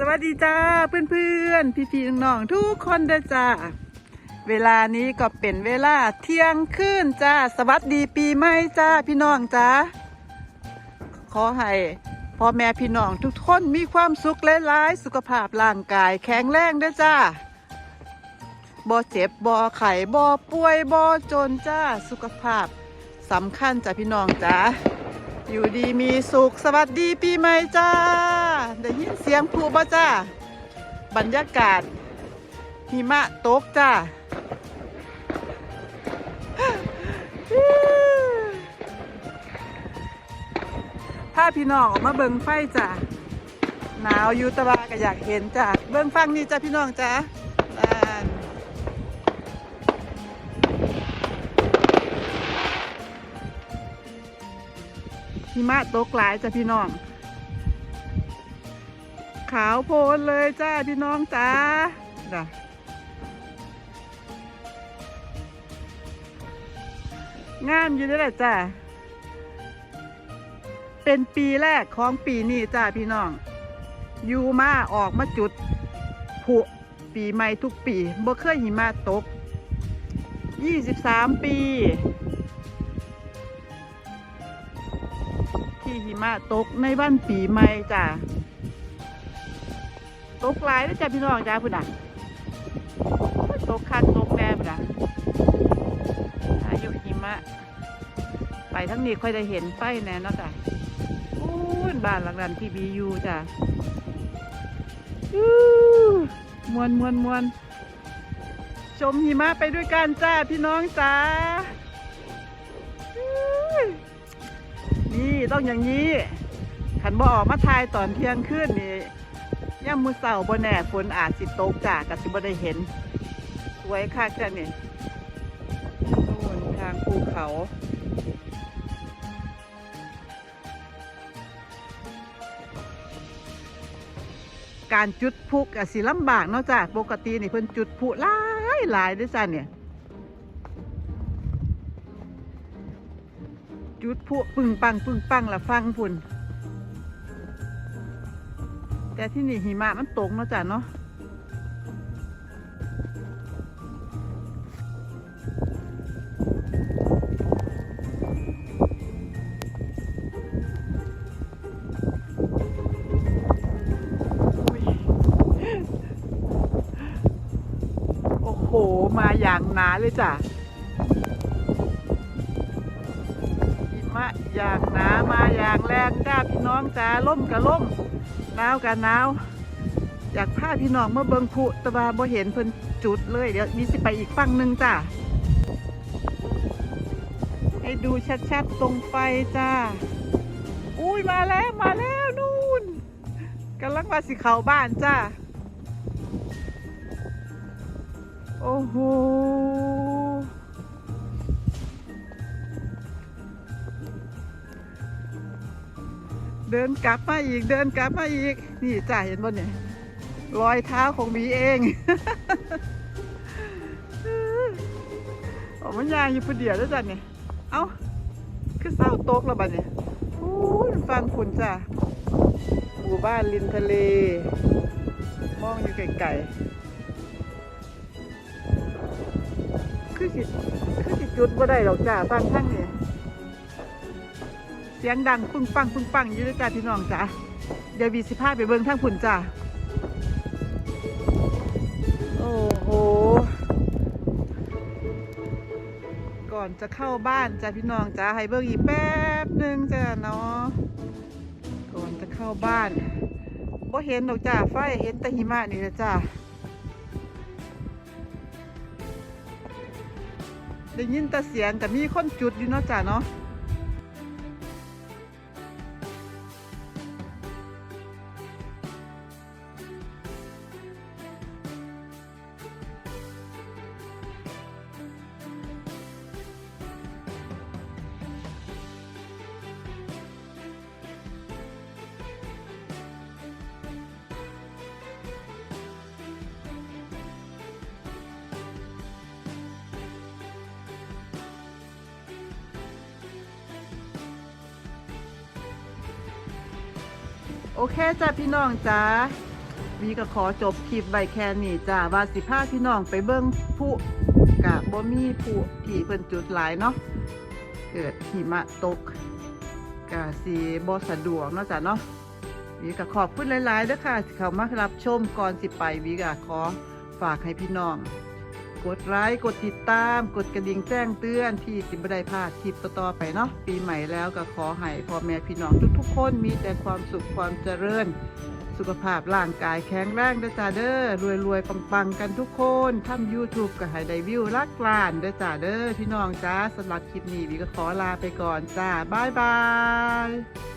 สวัสดีจ้าเพื่อนๆพี่ๆน้องๆทุกคนเด้จ้า เวลานี้ก็เป็นเวลาเที่ยงคืนจ้า สวัสดีปีใหม่จ้าพี่น้องจ้า ขอให้พ่อแม่พี่น้องทุกคนมีความสุขหลายๆสุขภาพร่างกายแข็งแรงเด้จ้าบ่เจ็บบ่ไข้บ่ป่วยบ่จนจ้าสุขภาพสำคัญจ้าพี่น้องจ้า อยู่ดีมีสุขสวัสดีปีใหม่จ้า ได้ยินเสียงผู้บ่จ้า บรรยากาศ หิมะตกจ้าพาพี่น้องออกมาเบิ่งไฟจ้าหนาวอยู่ตะวาก็อยากเห็นจ้าเบิ่งฟังนี่จ้าพี่น้องจ้า หิมะตกหลายจ้าพี่น้อง ขาวโพลนเลยจ้าพี่น้องจ้าจ้ะงามอยู่ด้วยแหละจ้าเป็นปีแรกของปีนี้จ้าพี่น้อง อยู่มาออกมาจุดผุปีใหม่ทุกปีบ่เคยหิมะตก 23 ปี ที่หิมะตกในวันปีใหม่จ้าตกหลายแล้วจ้ะพี่น้องจ้าพุ่นอะตกคักตกแน่พุ่นอะอายุหิมะ ไปทั้งนี้ค่อยได้เห็นไฟแน่เนาะจ้ะอู้บ้านหลังนั้นที่บียูจ้ะมวนมวนมวนชมหิมะไปด้วยกันจ้าพี่น้องจ้า นี่ต้องอย่างนี้ขันบ่ออกมาทายตอนเที่ยงคืนนี่ย่ามมือเสาบนแหน่ฝนอาจสิตกจ้ากับสิบ่ได้เห็น สวยคักจ้ะนี่นู่นทางภูเขาการจุดพุกสิลำบากเนาะจ้ะปกตินี่เพิ่นจุดพุหลายหลายด้วยจ้ะเนี่ย จุดพลุปึ้งปังปึงปังละฟังพุ่นแต่ที่นี่หิมะมันตกเนาะจ้ะเนาะโอ้โห มาอย่างหนาเลยจ้ะ มะอย่างหนามาอย่างแรงจ้าพี่น้องจ้าล่มกับล่มหนาวกันหนาวอยากพาพี่น้องมาเบิงผุตะวาบ่เห็นเพิ่นจุดเลย เดี๋ยวมีสิไปอีกฝั่งหนึ่งจ้าให้ดูชัดๆตรงไฟจ้าอุ้ยมาแล้วมาแล้วนู่นกำลังมาสิเขาบ้านจ้าโอ้โห เดินกลับมาอีกเดินกลับมาอีก นี่จ้าเห็นบ่เนี่ยรอยเท้าของมีเองออกมันยางอยู่ผู้เดียวแล้วจ้ะเนี่ยเอ้าคือเศร้าโต๊กแล้วบัดเนี่ยโอ้ฟังฝุนจ้ะหมู่บ้านริมทะเล มองอยู่ไกลๆคือสิคือสิจุดบ่ได้หรอกจ้าฟังทั้งเนี่ย เสียงดังปึ้งปังปึ้งปังอยู่ด้วยจ้าพี่น้องจ้าเดี๋ยววีสิพาไปเบิ่งทางผุนจ้าโอ้โห ก่อนจะเข้าบ้านจ้าพี่น้องจ้าให้เบิ่งอีกแป๊บหนึ่งจ้าเนาะก่อนจะเข้าบ้านบ่เห็นดอกจ้าไฟเห็นแต่หิมะนี่แหละจ้าได้ยินแต่เสียงกับมีคนจุดอยู่เนาะจ้าเนาะ โอเคจ้ะพี่น้องจ้าวีก็ขอจบคลิปไว้แค่นี้จ้าว่าสิพาพี่น้องไปเบิ่งผู้กะบ่มีผู้ที่เพิ่นจุดหลายเนาะเกิดหิมะตกกะสิบ่สะดวกเนาะจ้ะเนาะวีก็ขอบคุณหลายๆเด้อค่ะที่เข้ามารับชมก่อนสิไปวีก็ขอฝากให้พี่น้อง กดไลค์กดติดตามกดกระดิ่งแจ้งเตือนที่สิบได้พลาดคลิปต่อๆไปเนาะปีใหม่แล้วก็ขอให้พ่อแม่พี่น้องทุกๆ คนมีแต่ความสุขความเจริญ สุขภาพร่างกายแข็งแรงเด้อจ้าเด้อรวยๆปังๆ กันทุกคนทำ YouTube ก็ให้ได้วิวลักลานเด้อจ้าเด้อพี่น้องจ้าสำหรับคลิปนี้วิก็ขอลาไปก่อนจ้าบ๊ายบาย